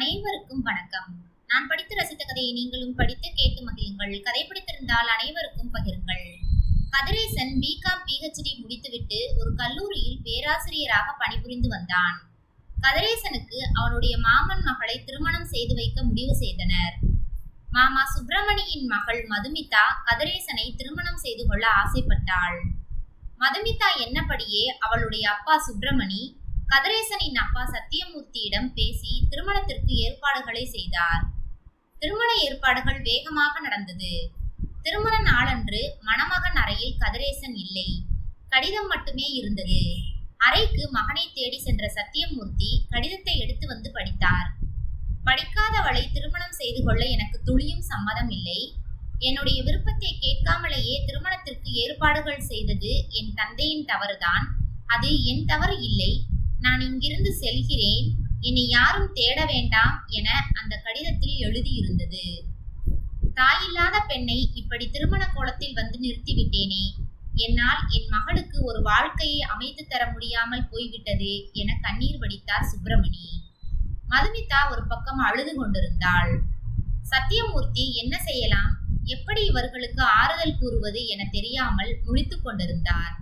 அனைவருக்கும் வணக்கம். நான் படித்து ரசித்த கதையை நீங்களும் படித்து கேட்டு மகிழுங்கள். கதை பிடித்திருந்தால் அனைவருக்கும் பகிருங்கள். கதிரேசன் பிகாம் பிஹெச்டி முடித்துவிட்டு ஒரு கல்லூரியில் பேராசிரியராக பணிபுரிந்து வந்தான். கதிரேசனுக்கு அவனுடைய மாமன் மகளை திருமணம் செய்து வைக்க முடிவு செய்தனர். மாமா சுப்பிரமணியின் மகள் மதுமிதா கதிரேசனை திருமணம் செய்து கொள்ள ஆசைப்பட்டாள். மதுமிதா என்னபடியே அவளுடைய அப்பா சுப்பிரமணி கதிரேசனின் அப்பா சத்தியமூர்த்தியிடம் பேசி திருமணத்திற்கு ஏற்பாடுகளை செய்தார். திருமண ஏற்பாடுகள் வேகமாக நடந்தது. திருமண நாளன்று மணமகன் அறையில் கதிரேசன் இல்லை. கடிதம் மட்டுமே இருந்தது. அறைக்கு மகனை தேடி சென்ற சத்தியமூர்த்தி கடிதத்தை எடுத்து வந்து படித்தார். படிக்காதவளை திருமணம் செய்து கொள்ள எனக்கு துளியும் சம்மதம் இல்லை. என்னுடைய விருப்பத்தை கேட்காமலேயே திருமணத்திற்கு ஏற்பாடுகள் செய்தது என் தந்தையின் தவறுதான். அது என் தவறு இல்லை. நான் இங்கிருந்து செல்கிறேன் என்னை யாரும் தேட வேண்டாம் என அந்த கடிதத்தில் எழுதியிருந்தது. தாயில்லாத பெண்ணை இப்படி திருமண கோலத்தில் வந்து நிறுத்திவிட்டேனே என்னால் என் மகளுக்கு ஒரு வாழ்க்கையை அமைத்து தர முடியாமல் போய்விட்டது என கண்ணீர் வடித்தார் சுப்பிரமணி. மதுமிதா ஒரு பக்கம் அழுது கொண்டிருந்தாள். சத்தியமூர்த்தி என்ன செய்யலாம்? எப்படி இவர்களுக்கு ஆறுதல் கூறுவது என தெரியாமல் முழித்து கொண்டிருந்தார்.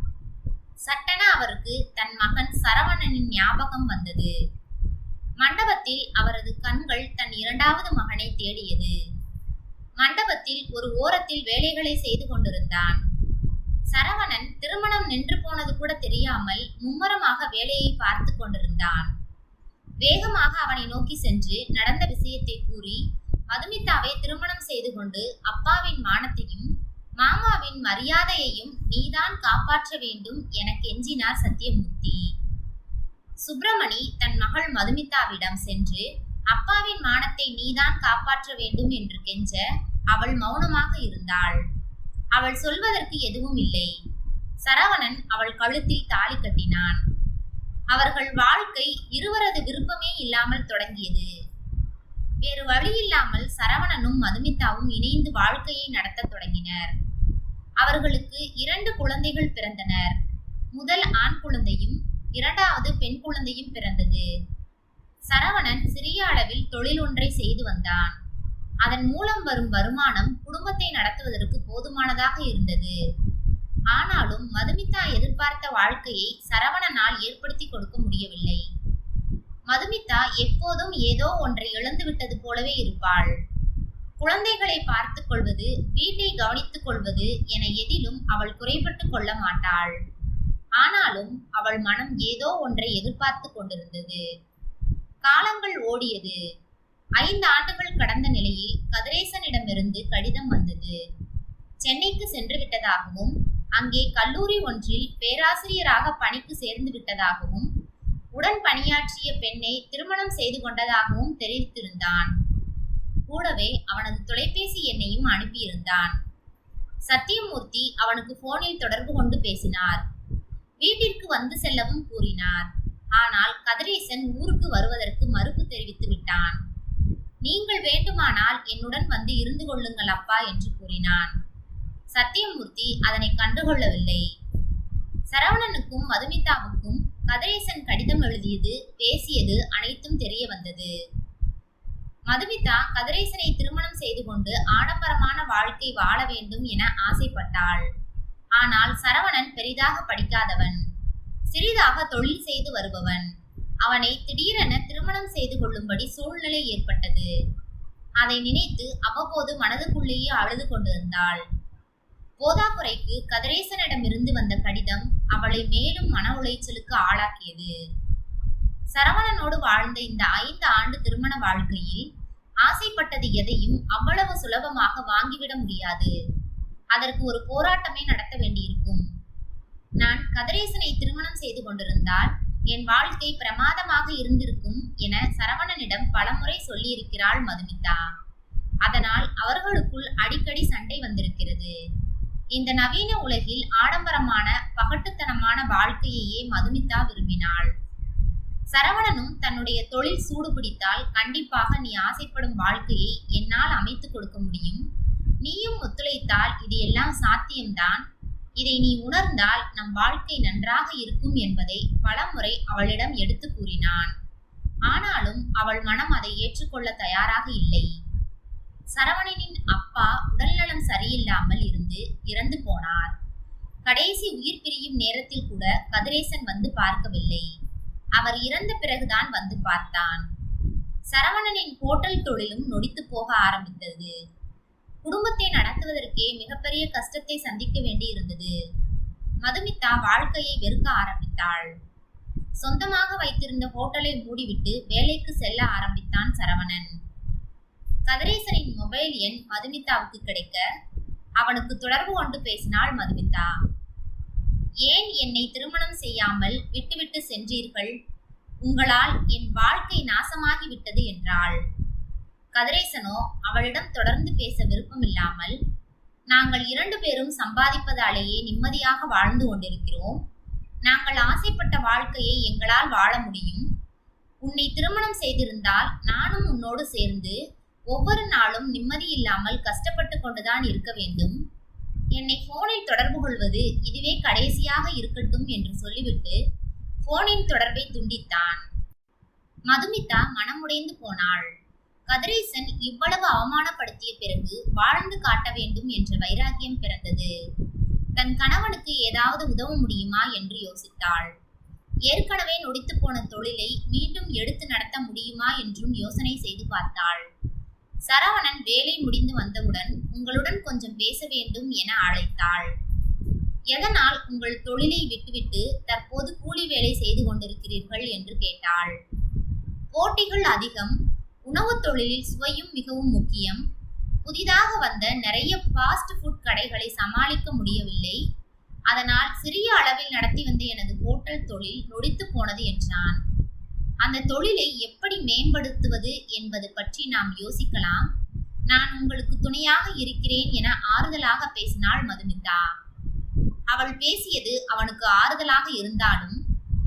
சட்டென அவருக்கு தன் மகன் சரவணனின் ஞாபகம் வந்தது. மண்டபத்தில் அவரது கண்கள் தன் இரண்டாவது மகனை தேடியது. மண்டபத்தில் ஒரு ஓரத்தில் வேலைகளை செய்து கொண்டிருந்தான். சரவணன் திருமணம் நின்று போனது கூட தெரியாமல் மும்மரமாக வேலையை பார்த்து கொண்டிருந்தான். வேகமாக அவனை நோக்கி சென்று நடந்த விஷயத்தை கூறி மதுமிதாவை திருமணம் செய்து கொண்டு அப்பாவின் மானத்தையும் அம்மாவின் மரியாதையையும் நீதான் காப்பாற்ற வேண்டும் என கெஞ்சினார் சத்தியமூர்த்தி. சுப்பிரமணி தன் மகள் மதுமிதாவிடம் சென்று அப்பாவின் மானத்தை நீதான் காப்பாற்ற வேண்டும் என்று கெஞ்ச அவள் மௌனமாக இருந்தாள். அவள் சொல்வதற்கு எதுவும் இல்லை. சரவணன் அவள் கழுத்தில் தாலி கட்டினான். அவர்கள் வாழ்க்கை இருவரது விருப்பமே இல்லாமல் தொடங்கியது. வேறு வழியில்லாமல் சரவணனும் மதுமிதாவும் இணைந்து வாழ்க்கையை நடத்த தொடங்கினர். அவர்களுக்கு இரண்டு குழந்தைகள் பிறந்தனர். முதல் ஆண் குழந்தையும் இரண்டாவது பெண் குழந்தையும் பிறந்தது. சரவணன் சிறிய அளவில் தொழில் ஒன்றை செய்து வந்தான். அதன் மூலம் வரும் வருமானம் குடும்பத்தை நடத்துவதற்கு போதுமானதாக இருந்தது. ஆனாலும் மதுமிதா எதிர்பார்த்த வாழ்க்கையை சரவணனால் ஏற்படுத்தி கொடுக்க முடியவில்லை. மதுமிதா எப்போதும் ஏதோ ஒன்றை இழந்து விட்டது போலவே இருப்பாள். குழந்தைகளை பார்த்துக் கொள்வது வீட்டை கவனித்துக் கொள்வது என எதிலும் அவள் குறைபட்டு கொள்ள மாட்டாள். ஆனாலும் அவள் மனம் ஏதோ ஒன்றை எதிர்பார்த்து கொண்டிருந்தது. காலங்கள் ஓடியது. ஐந்து ஆண்டுகள் கடந்த நிலையில் கதிரேசனிடமிருந்து கடிதம் வந்தது. சென்னைக்கு சென்று விட்டதாகவும் அங்கே கல்லூரி ஒன்றில் பேராசிரியராக பணிக்கு சேர்ந்து விட்டதாகவும் உடன் பணியாற்றிய பெண்ணை திருமணம் செய்து கொண்டதாகவும் தெரிவித்திருந்தான். கூடவே அவனது தொலைபேசி எண்ணையும் அனுப்பியிருந்தான். சத்தியமூர்த்தி அவனுக்கு போனில் தொடர்பு கொண்டு பேசினார். வீட்டிற்கு வந்து செல்லவும் கூறினார். ஆனால் கதிரேசன் ஊருக்கு வருவதற்கு மறுப்பு தெரிவித்து விட்டான். நீங்கள் வேண்டுமானால் என்னுடன் வந்து இருந்து கொள்ளுங்கள் அப்பா என்று கூறினான். சத்தியமூர்த்தி அதனை கண்டுகொள்ளவில்லை. சரவணனுக்கும் மதுமிதாவுக்கும் கதிரேசன் கடிதம் எழுதியது பேசியது அனைத்தும் தெரிய வந்தது. மதுமிதா கதிரேசனை திருமணம் செய்து கொண்டு ஆடம்பரமான வாழ்க்கை வாழ வேண்டும் என ஆசைப்பட்டாள். ஆனால் சரவணன் பெரிதாக படிக்காதவன். சிறிதாக தொழில் செய்து வருபவன். அவனை திடீரென திருமணம் செய்து கொள்ளும்படி சூழ்நிலை ஏற்பட்டது. அதை நினைத்து அவ்வப்போது மனதுக்குள்ளேயே அழுது கொண்டிருந்தாள். போதாக்குறைக்கு கதிரேசனிடமிருந்து வந்த கடிதம் அவளை மேலும் மன உளைச்சலுக்கு ஆளாக்கியது. சரவணனோடு வாழ்ந்த இந்த ஐந்து ஆண்டு திருமண வாழ்க்கையில் ஆசைப்பட்டது எதையும் அவ்வளவு சுலபமாக வாங்கிவிட முடியாது. அதற்கு ஒரு போராட்டமே நடத்த வேண்டியிருக்கும். நான் கதிரேசனை திருமணம் செய்து கொண்டிருந்தால் என் வாழ்க்கை பிரமாதமாக இருந்திருக்கும் என சரவணனிடம் பலமுறை சொல்லியிருக்கிறாள் மதுமிதா. அதனால் அவர்களுக்குள் அடிக்கடி சண்டை வந்திருக்கிறது. இந்த நவீன உலகில் ஆடம்பரமான பகட்டுத்தனமான வாழ்க்கையையே மதுமிதா விரும்பினாள். சரவணனும் தன்னுடைய தொழில் சூடு பிடித்தால் கண்டிப்பாக நீ ஆசைப்படும் வாழ்க்கையை என்னால் அமைத்துக் கொடுக்க முடியும். நீயும் ஒத்துழைத்தால் இது எல்லாம் சாத்தியம்தான். இதை நீ உணர்ந்தால் நம் வாழ்க்கை நன்றாக இருக்கும் என்பதை பலமுறை அவளிடம் எடுத்து கூறினான். ஆனாலும் அவள் மனம் அதை ஏற்றுக்கொள்ள தயாராக இல்லை. சரவணனின் அப்பா உடல்நலம் சரியில்லாமல் இருந்து இறந்து போனார். கடைசி உயிர் பிரியும் நேரத்தில் கூட கதிரேசன் வந்து பார்க்கவில்லை. அவர் இறந்த பிறகுதான் வந்து பார்த்தான். சரவணனின் ஹோட்டல் தொழிலும் நொடித்து போக ஆரம்பித்தது. குடும்பத்தை நடத்துவதற்கே மிகப்பெரிய கஷ்டத்தை சந்திக்க வேண்டியிருந்தது. மதுமிதா வாழ்க்கையை வெறுக்க ஆரம்பித்தாள். சொந்தமாக வைத்திருந்த ஹோட்டலை மூடிவிட்டு வேலைக்கு செல்ல ஆரம்பித்தான் சரவணன். கதிரேசனின் மொபைல் எண் மதுமிதாவுக்கு கிடைக்க அவனுக்கு தொடர்பு கொண்டு பேசினாள் மதுமிதா. ஏன் என்னை திருமணம் செய்யாமல் விட்டுவிட்டு சென்றீர்கள்? உங்களால் என் வாழ்க்கை நாசமாகி விட்டது என்றாள். கதிரேசனோ அவளிடம் தொடர்ந்து பேச விருப்பமில்லாமல் நாங்கள் இரண்டு பேரும் சம்பாதிப்பதாலேயே நிம்மதியாக வாழ்ந்து கொண்டிருக்கிறோம். நாங்கள் ஆசைப்பட்ட வாழ்க்கையை எங்களால் வாழ முடியும். உன்னை திருமணம் செய்திருந்தால் நானும் உன்னோடு சேர்ந்து ஒவ்வொரு நாளும் நிம்மதி இல்லாமல் கஷ்டப்பட்டு கொண்டுதான் இருக்க வேண்டும். என்னை போனில் தொடர்பு கொள்வது இதுவே கடைசியாக இருக்கட்டும் என்று சொல்லிவிட்டு போனின் தொடர்பை துண்டித்தான். மதுமிதா மனமுடைந்து போனாள். கதிரேசன் இவ்வளவு அவமானப்படுத்திய பிறகு வாழ்ந்து காட்ட வேண்டும் என்ற வைராக்கியம் பிறந்தது. தன் கணவனுக்கு ஏதாவது உதவ முடியுமா என்று யோசித்தாள். ஏற்கனவே நொடித்து போன தொழிலை மீண்டும் எடுத்து நடத்த முடியுமா என்றும் யோசனை செய்து பார்த்தாள். சரவணன் வேலை முடிந்து வந்தவுடன் உங்களுடன் கொஞ்சம் பேச வேண்டும் என அழைத்தாள். எதனால் உங்கள் தொழிலை விட்டுவிட்டு தற்போது கூலி வேலை செய்து கொண்டிருக்கிறீர்கள் என்று கேட்டாள். போட்டிகள் அதிகம் உணவு தொழிலில் சுவையும் மிகவும் முக்கியம். புதிதாக வந்த நிறைய ஃபாஸ்ட் ஃபுட் கடைகளை சமாளிக்க முடியவில்லை. அதனால் சிறிய அளவில் நடத்தி வந்த எனது ஹோட்டல் தொழில் நொடித்து போனது என்றான். அந்த தொழிலை எப்படி மேம்படுத்துவது என்பது பற்றி நாம் யோசிக்கலாம். நான் உங்களுக்கு துணையாக இருக்கிறேன் என ஆறுதலாக பேசினாள் மதுமிதா. அவள் பேசியது அவனுக்கு ஆறுதலாக இருந்தாலும்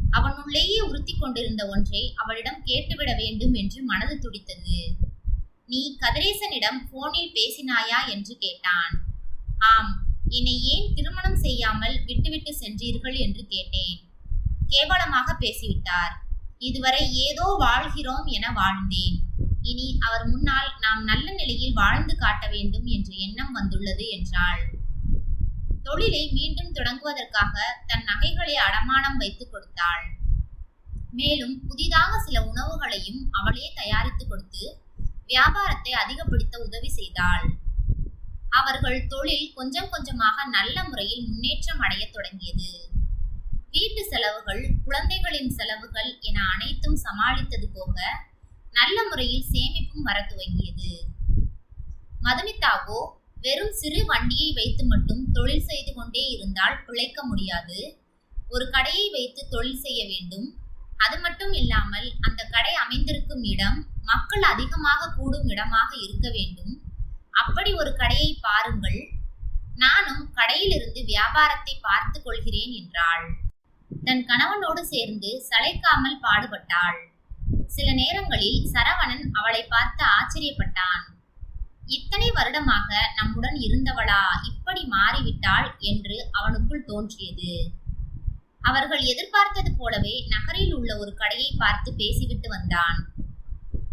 அவனுள்ளேயே உறுத்தி கொண்டிருந்த ஒன்றை அவளிடம் கேட்டுவிட வேண்டும் என்று மனது துடித்தது. நீ கதிரேசனிடம் போனில் பேசினாயா? என்று கேட்டான். ஆம் என்னை ஏன் திருமணம் செய்யாமல் விட்டுவிட்டு சென்றீர்கள்? என்று கேட்டேன். கேவலமாக பேசிவிட்டார். இதுவரை ஏதோ வாழ்கிறோம் என வாழ்ந்தேன். இனி அவர் முன்னால் நாம் நல்ல நிலையில் வாழ்ந்து காட்ட வேண்டும் என்ற எண்ணம் வந்துள்ளது என்றாள். தொழிலை மீண்டும் தொடங்குவதற்காக தன் நகைகளை அடமானம் வைத்து கொடுத்தாள். மேலும் புதிதாக சில உணவுகளையும் அவளே தயாரித்து கொடுத்து வியாபாரத்தை அதிகப்படுத்த உதவி செய்தாள். அவர்கள் தொழில் கொஞ்சம் கொஞ்சமாக நல்ல முறையில் முன்னேற்றம் அடையத் தொடங்கியது. வீட்டு செலவுகள் குழந்தைகளின் செலவுகள் என அனைத்தும் சமாளித்தது போக நல்ல முறையில் சேமிப்பும் வர துவங்கியது. மதுமிதாவோ வெறும் சிறு வண்டியை வைத்து மட்டும் தொழில் செய்து கொண்டே இருந்தால் பிழைக்க முடியாது. ஒரு கடையை வைத்து தொழில் செய்ய வேண்டும். அது மட்டும் இல்லாமல் அந்த கடை அமைந்திருக்கும் இடம் மக்கள் அதிகமாக கூடும் இடமாக இருக்க வேண்டும். அப்படி ஒரு கடையை பாருங்கள். நானும் கடையிலிருந்து வியாபாரத்தை பார்த்து கொள்கிறேன் என்றாள். தன் கணவனோடு சேர்ந்து சளைக்காமல் பாடுபட்டாள். சில நேரங்களில் சரவணன் அவளை பார்த்து ஆச்சரியப்பட்டான். இத்தனை வருடமாக நம்முடன் இருந்தவளா? இப்படி மாறிவிட்டாள் என்று அவனுக்குள் தோன்றியது. அவர்கள் எதிர்பார்த்தது போலவே நகரில் உள்ள ஒரு கடையை பார்த்து பேசிவிட்டு வந்தான்.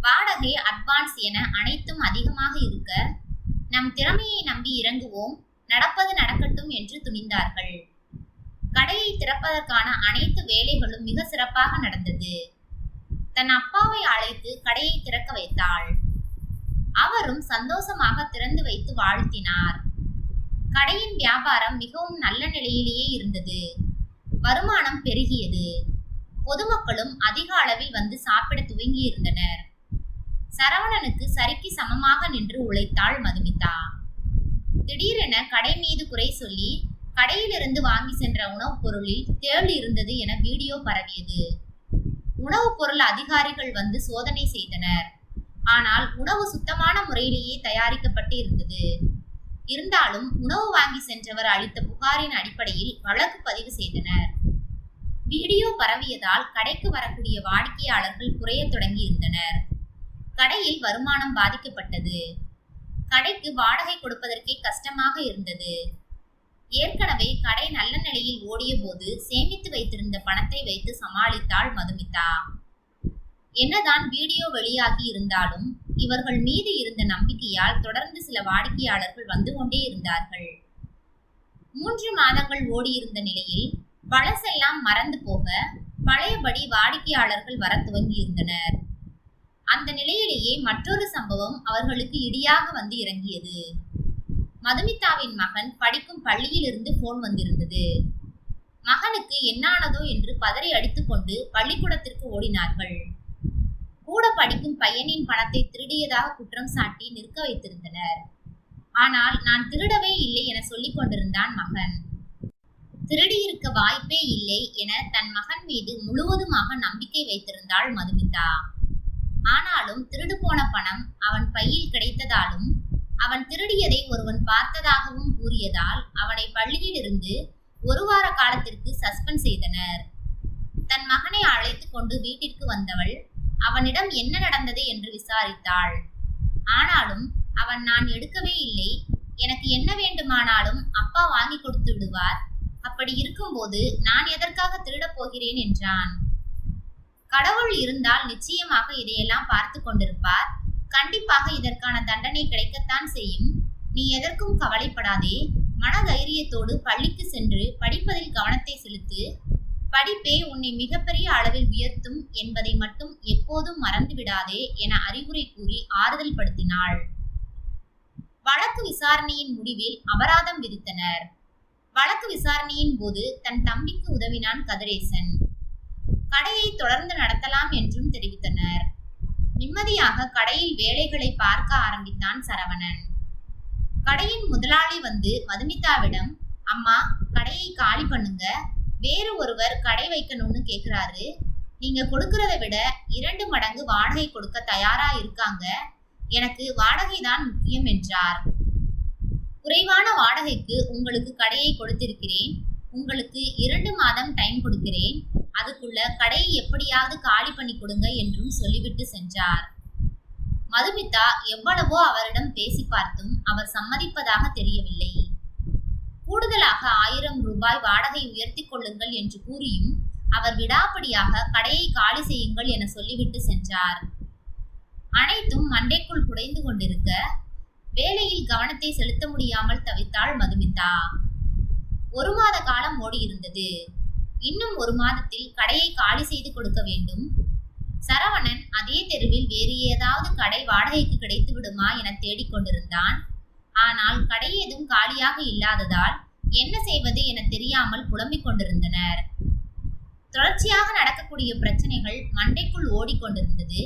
வாடகை அட்வான்ஸ் என அனைத்தும் அதிகமாக இருக்க நம் திறமையை நம்பி இறங்குவோம் நடப்பது நடக்கட்டும் என்று துணிந்தார்கள். கடையை திறப்பதற்கான அனைத்து வேலைகளும் மிக சிறப்பாக நடந்தது. தன் அப்பாவை அழைத்து கடையை திறக்க வைத்தாள். அவரும் சந்தோஷமாக திறந்து வைத்து வாழ்த்தினார். கடையின் வியாபாரம் மிகவும் நல்ல நிலையிலேயே இருந்தது. வருமானம் பெருகியது. பொதுமக்களும் அதிக அளவில் வந்து சாப்பிட துவங்கி இருந்தனர் சரவணனுக்கு சரிக்கு சமமாக நின்று உழைத்தாள் மதுமிதா. திடீரென கடை மீது குறை சொல்லி கடையிலிருந்து வாங்கி சென்ற உணவுப் பொருளில் தேள் இருந்தது என வீடியோ பரவியது. உணவுப் பொருள் அதிகாரிகள் வந்து சோதனை செய்தனர். ஆனால் உணவு சுத்தமான முறையிலேயே தயாரிக்கப்பட்டு இருந்தது. இருந்தாலும் உணவு வாங்கி சென்றவர் அளித்த புகாரின் அடிப்படையில் வழக்கு பதிவு செய்தனர். வீடியோ பரவியதால் கடைக்கு வரக்கூடிய வாடிக்கையாளர்கள் குறையத் தொடங்கி இருந்தனர். கடையில் வருமானம் பாதிக்கப்பட்டது. கடைக்கு வாடகை கொடுப்பதற்கே கஷ்டமாக இருந்தது. ஏற்கனவே கடை நல்ல நிலையில் ஓடிய போது சேமித்து வைத்திருந்த பணத்தை வைத்து சமாளித்தாள் மதுமிதா. என்னதான் வீடியோ வெளியாகி இருந்தாலும் இவர்கள் மீது இருந்த நம்பிக்கையால் தொடர்ந்து சில வாடிக்கையாளர்கள் வந்து கொண்டே இருந்தார்கள். மூன்று மாதங்கள் ஓடியிருந்த நிலையில் பழசெல்லாம் மறந்து போக பழையபடி வாடிக்கையாளர்கள் வர துவங்கியிருந்தனர். அந்த நிலையிலேயே மற்றொரு சம்பவம் அவர்களுக்கு இடியாக வந்து இறங்கியது. மதுமிதாவின் மகன் படிக்கும் பள்ளியிலிருந்து போன் வந்திருந்தது. மகனுக்கு என்னானதோ என்று பதறி அடித்துக்கொண்டு பள்ளிக்கூடத்திற்கு ஓடினார்கள். கூட படிக்கும் பையனின் பணத்தை திருடியதாக குற்றம் சாட்டி நிற்க வைத்திருந்தனர். ஆனால் நான் திருடவே இல்லை என சொல்லிக் கொண்டிருந்தான் மகன். திருடியிருக்க வாய்ப்பே இல்லை என தன் மகன் மீது முழுவதுமாக நம்பிக்கை வைத்திருந்தாள் மதுமிதா. ஆனாலும் திருடு போன பணம் அவன் பையில் கிடைத்ததாலும் அவன் திருடியதை ஒருவன் பார்த்ததாகவும் கூறியதால் அவனை பள்ளியிலிருந்து ஒரு வார காலத்திற்கு சஸ்பெண்ட் செய்தனர். தன் மகனை அழைத்து கொண்டு வீட்டிற்கு வந்தவள் அவனிடம் என்ன நடந்தது என்று விசாரித்தாள். ஆனாலும் அவன் நான் எடுக்கவே இல்லை எனக்கு என்ன வேண்டுமானாலும் அப்பா வாங்கி கொடுத்து விடுவார் அப்படி இருக்கும்போது நான் எதற்காக திருடப் போகிறேன் என்றான். கடவுள் இருந்தால் நிச்சயமாக இதையெல்லாம் பார்த்து கொண்டிருப்பார் கண்டிப்பாக இதற்கான தண்டனை கிடைக்கத்தான் செய்யும். நீ எதற்கும் கவலைப்படாதே. மனதைரியத்தோடு பள்ளிக்கு சென்று படிப்பதில் கவனத்தை செலுத்து. படிப்பே உன்னை மிகப்பெரிய அளவில் உயர்த்தும் என்பதை மட்டும் எப்போதும் மறந்துவிடாதே என அறிவுரை கூறி ஆறுதல் படுத்தினாள். வழக்கு விசாரணையின் முடிவில் அபராதம் விதித்தனர். வழக்கு விசாரணையின் போது தன் தம்பிக்கு உதவினான் கதிரேசன். கடையை தொடர்ந்து நடத்தலாம் என்றும் தெரிவித்தனர். நிம்மதியாக கடையில் வேலைகளை பார்க்க ஆரம்பித்தான் சரவணன். கடையின் முதலாளி வந்து மதுமிதாவிடம் அம்மா கடையை காலி பண்ணுங்க. வேறு ஒருவர் கடை வைக்கணும்னு கேக்குறாரு. நீங்க கொடுக்கறத விட இரண்டு மடங்கு வாடகை கொடுக்க தயாரா இருக்காங்க. எனக்கு வாடகை தான் முக்கியம் என்றார். குறைவான வாடகைக்கு உங்களுக்கு கடையை கொடுத்திருக்கிறேன். உங்களுக்கு இரண்டு மாதம் டைம் கொடுக்கிறேன். அதுக்குள்ள கடையை எப்படியாவது காலி பண்ணி கொடுங்க என்றும் சொல்லிவிட்டு சென்றார். மதுமிதா எவ்வளவோ அவரிடம் பேசி பார்த்தும் அவர் சம்மதிப்பதாக தெரியவில்லை. கூடுதலாக ஆயிரம் ரூபாய் வாடகை உயர்த்தி கொள்ளுங்கள் என்று கூறியும் அவர் விடாப்படியாக கடையை காலி செய்யுங்கள் என சொல்லிவிட்டு சென்றார். அனைத்தும் மண்டைக்குள் குடைந்து கொண்டிருக்க வேலையில் கவனத்தை செலுத்த முடியாமல் தவித்தாள் மதுமிதா. ஒரு மாத காலம் ஓடியிருந்தது. இன்னும் ஒரு மாதத்தில் கடையை காலி செய்து கொடுக்க வேண்டும். சரவணன் அதே தெருவில் வேறு ஏதாவது கடை வாடகைக்கு கிடைத்து விடுமா என தேடிக்கொண்டிருந்தான் ஆனால் கடை ஏதும் காலியாக இல்லாததால் என்ன செய்வது என தெரியாமல் புலம்பிக் கொண்டிருந்தனர். தொடர்ச்சியாக நடக்கக்கூடிய பிரச்சனைகள் மண்டைக்குள் ஓடிக்கொண்டிருந்தது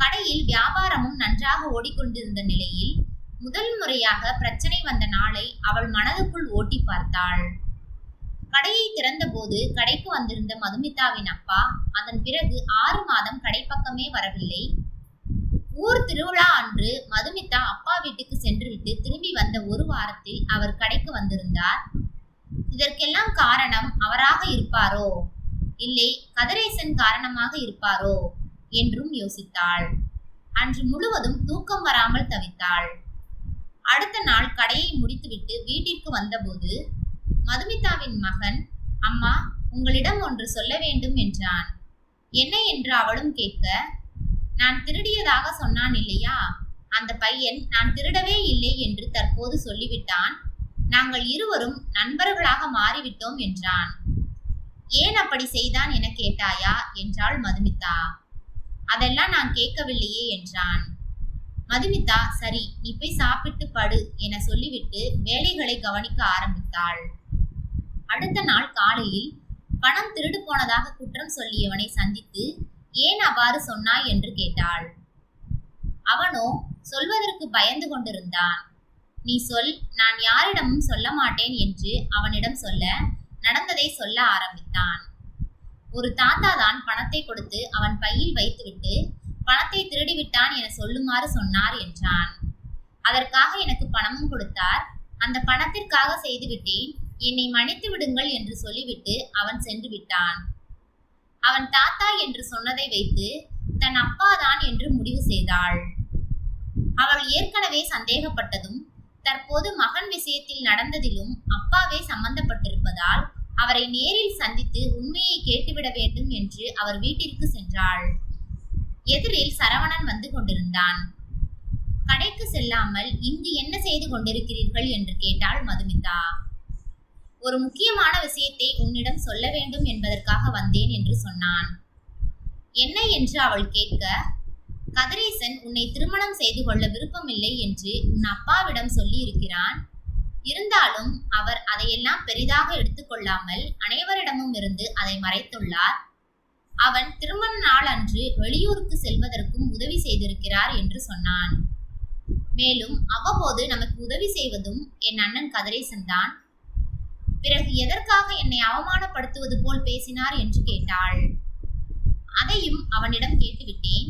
கடையில் வியாபாரமும் நன்றாக ஓடிக்கொண்டிருந்த நிலையில் முதல் முறையாக பிரச்சனை வந்த நாளை அவள் மனதுக்குள் ஓட்டி பார்த்தாள். கடையை திறந்தபோது கடைக்கு வந்திருந்த மதுமிதாவின் அப்பா அதன் பிறகு ஆறு மாதம் கடைப்பக்கமே வரவில்லை. ஊர் திருவிழா அன்று மதுமிதா அப்பா வீட்டுக்கு சென்றுவிட்டு திரும்பி வந்த ஒரு வாரத்தில் அவர் கடைக்கு வந்திருந்தார். இதற்கெல்லாம் காரணம் அவராக இருப்பாரோ? இல்லை கதிரேசன் காரணமாக இருப்பாரோ? என்றும் யோசித்தாள். அன்று முழுவதும் தூக்கம் வராமல் தவித்தாள். அடுத்த நாள் கடையை முடித்துவிட்டு வீட்டிற்கு வந்தபோது மதுமிதாவின் மகன் அம்மா உங்களிடம் ஒன்று சொல்ல வேண்டும் என்றான். என்ன? என்று அவளும் கேட்க நான் திருடியதாக சொன்னான் இல்லையா? அந்த பையன் நான் திருடவே இல்லை என்று தற்போது சொல்லிவிட்டான். நாங்கள் இருவரும் நண்பர்களாக மாறிவிட்டோம் என்றான். ஏன் அப்படி செய்தான் என கேட்டாயா? என்றாள் மதுமிதா. அதெல்லாம் நான் கேட்கவில்லையே என்றான். மதுமிதா சரி நீ போய் சாப்பிட்டு படு என சொல்லிவிட்டு வேலைகளை கவனிக்க ஆரம்பித்தாள். அடுத்த நாள் காலையில் பணம் திருடு போனதாக குற்றம் சொல்லியவனை சந்தித்து ஏன் அவ்வாறு சொன்னாய் என்று கேட்டாள். அவனோ சொல்வதற்கு பயந்து கொண்டிருந்தான். நீ சொல் நான் யாரிடமும் சொல்ல மாட்டேன் என்று அவனிடம் சொல்ல நடந்ததை சொல்ல ஆரம்பித்தான். ஒரு தாத்தா தான் பணத்தை கொடுத்து அவன் பையில் வைத்துவிட்டு பணத்தை திருடிவிட்டான் என சொல்லுமாறு சொன்னார் என்றான். அதற்காக எனக்கு பணமும் கொடுத்தார். அந்த பணத்திற்காக செய்துவிட்டேன். என்னை மன்னித்து விடுங்கள் என்று சொல்லிவிட்டு அவன் சென்று விட்டான். அவன் தாத்தா என்று சொன்னதை வைத்து தன் அப்பாதான் என்று முடிவு செய்தாள். அவள் ஏற்கனவே சந்தேகப்பட்டதும் தற்போது மகன் விஷயத்தில் நடந்ததிலும் அப்பாவே சம்பந்தப்பட்டிருப்பதால் அவரை நேரில் சந்தித்து உண்மையை கேட்டுவிட வேண்டும் என்று அவர் வீட்டிற்கு சென்றாள். எதிரில் சரவணன் வந்து கொண்டிருந்தான். கடைக்கு செல்லாமல் இங்கு என்ன செய்து கொண்டிருக்கிறீர்கள்? என்று கேட்டாள் மதுமிதா. ஒரு முக்கியமான விஷயத்தை உன்னிடம் சொல்ல வேண்டும் என்பதற்காக வந்தேன் என்று சொன்னான். என்ன? என்று அவள் கேட்க கதிரேசன் உன்னை திருமணம் செய்து கொள்ள விருப்பமில்லை என்று உன் அப்பாவிடம் சொல்லி இருக்கிறான் இருந்தாலும் அவர் அதையெல்லாம் பெரிதாக எடுத்துக்கொள்ளாமல் அனைவரிடமும் இருந்து அதை மறைத்துள்ளார். அவன் திருமண நாள் அன்று வெளியூருக்கு செல்வதற்கும் உதவி செய்திருக்கிறார் என்று சொன்னான். மேலும் அவ்வப்போது நமக்கு உதவி செய்வதும் என் அண்ணன் கதிரேசன் தான். பிறகு எதற்காக என்னை அவமானப்படுத்துவது போல் பேசினார் என்று கேட்டாள். அதையும் அவனிடம் கேட்டுவிட்டேன்.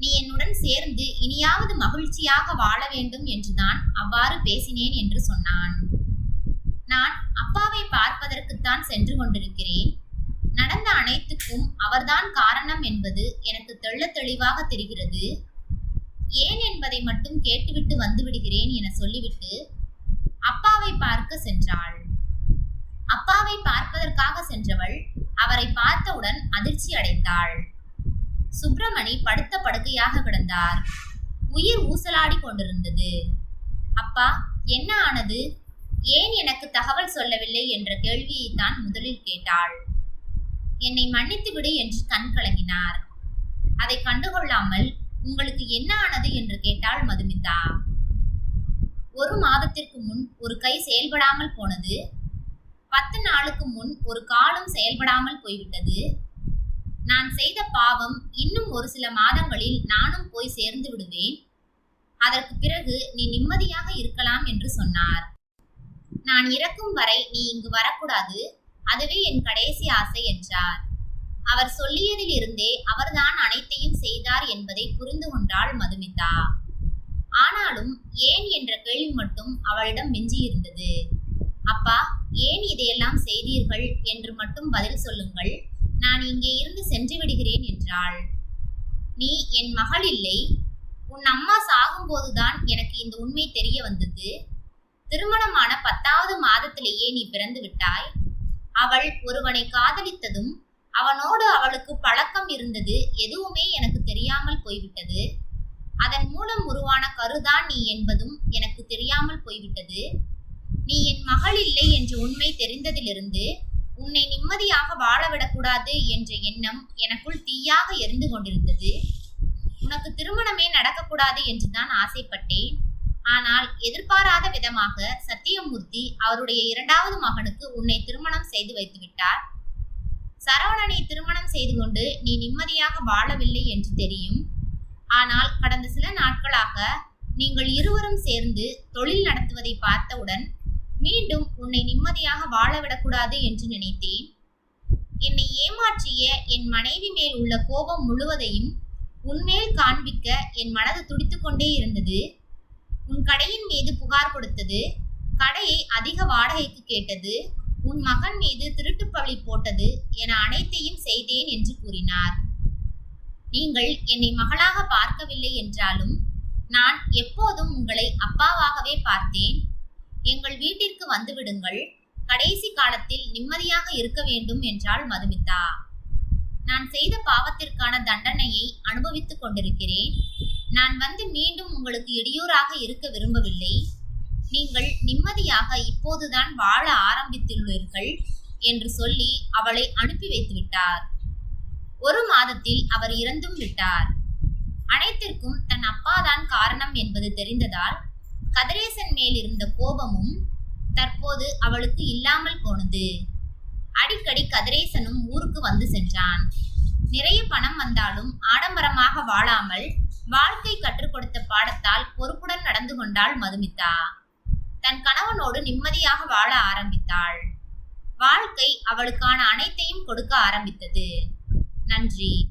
நீ என்னுடன் சேர்ந்து இனியாவது மகிழ்ச்சியாக வாழ வேண்டும் என்றுதான் அவ்வாறு பேசினேன் என்று சொன்னான். நான் அப்பாவை பார்ப்பதற்குத்தான் சென்று கொண்டிருக்கிறேன். நடந்த அனைத்துக்கும் அவர்தான் காரணம் என்பது எனக்கு தெள்ள தெளிவாக தெரிகிறது. ஏன் என்பதை மட்டும் கேட்டுவிட்டு வந்து விடுகிறேன் என சொல்லிவிட்டு அப்பாவை பார்க்க சென்றாள். அப்பாவை பார்ப்பதற்காக சென்றவள் அவரை பார்த்தவுடன் அதிர்ச்சி அடைந்தாள். சுப்பிரமணி படுத்த படுக்கையாக கிடந்தார். உயிர் ஊசலாடி கொண்டிருந்தது. அப்பா என்ன ஆனது? ஏன் எனக்கு தகவல் சொல்லவில்லை? என்ற கேள்வியை தான் முதலில் கேட்டாள். என்னை மன்னித்து விடு என்று கண் கலங்கினார். அதை கண்டுகொள்ளாமல் உங்களுக்கு என்ன ஆனது? என்று கேட்டாள் மதுமிதா. ஒரு மாதத்திற்கு முன் ஒரு கை செயல்படாமல் போனது பத்து நாளுக்கு முன் ஒரு காலும் செயல்படாமல் போய்விட்டது. நான் செய்த பாவம் இன்னும் ஒரு சில மாதங்களில் நானும் போய் சேர்ந்து விடுவேன். அதற்கு பிறகு நீ நிம்மதியாக இருக்கலாம் என்று சொன்னார். நான் இறக்கும் வரை நீ இங்கு வரக்கூடாது. அதுவே என் கடைசி ஆசை என்றார். அவர் சொல்லியதில் இருந்தே அவர்தான் அனைத்தையும் செய்தார் என்பதை புரிந்து கொண்டாள் மதுமிதா. ஆனாலும் ஏன் என்ற கேள்வி மட்டும் அவளிடம் மிஞ்சியிருந்தது. அப்பா ஏன் இதையெல்லாம் செய்தீர்கள்? என்று மட்டும் பதில் சொல்லுங்கள். நான் இங்கே இருந்து சென்று விடுகிறேன் என்றாள். நீ என் மகள் இல்லை. உன் அம்மா சாகும்போதுதான் எனக்கு இந்த உண்மை தெரிய வந்தது. திருமணமான பத்தாவது மாதத்திலேயே நீ பிறந்து விட்டாய். அவள் ஒருவனை காதலித்ததும் அவனோடு அவளுக்கு பழக்கம் இருந்தது எதுவுமே எனக்கு தெரியாமல் போய்விட்டது. அதன் மூலம் உருவான கருதான் நீ என்பதும் எனக்கு தெரியாமல் போய்விட்டது. நீ என் மகள் இல்லை என்ற உண்மை தெரிந்ததிலிருந்து உன்னை நிம்மதியாக வாழவிடக்கூடாது என்ற எண்ணம் எனக்குள் தீயாக எரிந்து கொண்டிருந்தது. உனக்கு திருமணமே நடக்கக்கூடாது என்றுதான் ஆசைப்பட்டேன். ஆனால் எதிர்பாராத விதமாக சத்தியமூர்த்தி அவருடைய இரண்டாவது மகனுக்கு உன்னை திருமணம் செய்து வைத்துவிட்டார் சரவணனை திருமணம் செய்து கொண்டு நீ நிம்மதியாக வாழவில்லை என்று தெரியும். ஆனால் கடந்த சில நாட்களாக நீங்கள் இருவரும் சேர்ந்து தொழில் நடத்துவதை பார்த்தவுடன் மீண்டும் உன்னை நிம்மதியாக வாழவிடக்கூடாது என்று நினைத்தேன். என்னை ஏமாற்றிய என் மனைவி மேல் உள்ள கோபம் முழுவதையும் உன்மேல் காண்பிக்க என் மனது துடித்துக்கொண்டே இருந்தது. உன் கடையின் மீது புகார் கொடுத்தது கடையை அதிக வாடகைக்கு கேட்டது உன் மகன் மீது திருட்டுப்பழி போட்டது என அனைத்தையும் செய்தேன் என்று கூறினார். நீங்கள் என்னை மகளாக பார்க்கவில்லை என்றாலும் நான் எப்போதும் உங்களை அப்பாவாகவே பார்த்தேன். எங்கள் வீட்டிற்கு வந்துவிடுங்கள். கடைசி காலத்தில் நிம்மதியாக இருக்க வேண்டும் என்றாள் மதுமிதா. நான் செய்த பாவத்திற்கான தண்டனையை அனுபவித்துக் கொண்டிருக்கிறேன். நான் வந்து மீண்டும் உங்களுக்கு இடையூறாக இருக்க விரும்பவில்லை. நீங்கள் நிம்மதியாக இப்போதுதான் வாழ ஆரம்பித்துள்ளீர்கள் என்று சொல்லி அவளை அனுப்பி வைத்து விட்டார் ஒரு மாதத்தில் அவர் இறந்தும் விட்டார். அனைத்திற்கும் தன் அப்பாதான் காரணம் என்பது தெரிந்ததால் கதிரேசன் மேல் இருந்த கோபமும் தற்போது அவளுக்கு இல்லாமல் போனது. அடிக்கடி கதிரேசனும் ஊருக்கு வந்து சென்றான். நிறைய பணம் வந்தாலும் ஆடம்பரமாக வாழாமல் வாழ்க்கை கற்றுக் கொடுத்த பாடத்தால் பொறுப்புடன் நடந்து கொண்டாள் மதுமிதா. தன் கணவனோடு நிம்மதியாக வாழ ஆரம்பித்தாள். வாழ்க்கை அவளுக்கான அனைத்தையும் கொடுக்க ஆரம்பித்தது. நன்றி.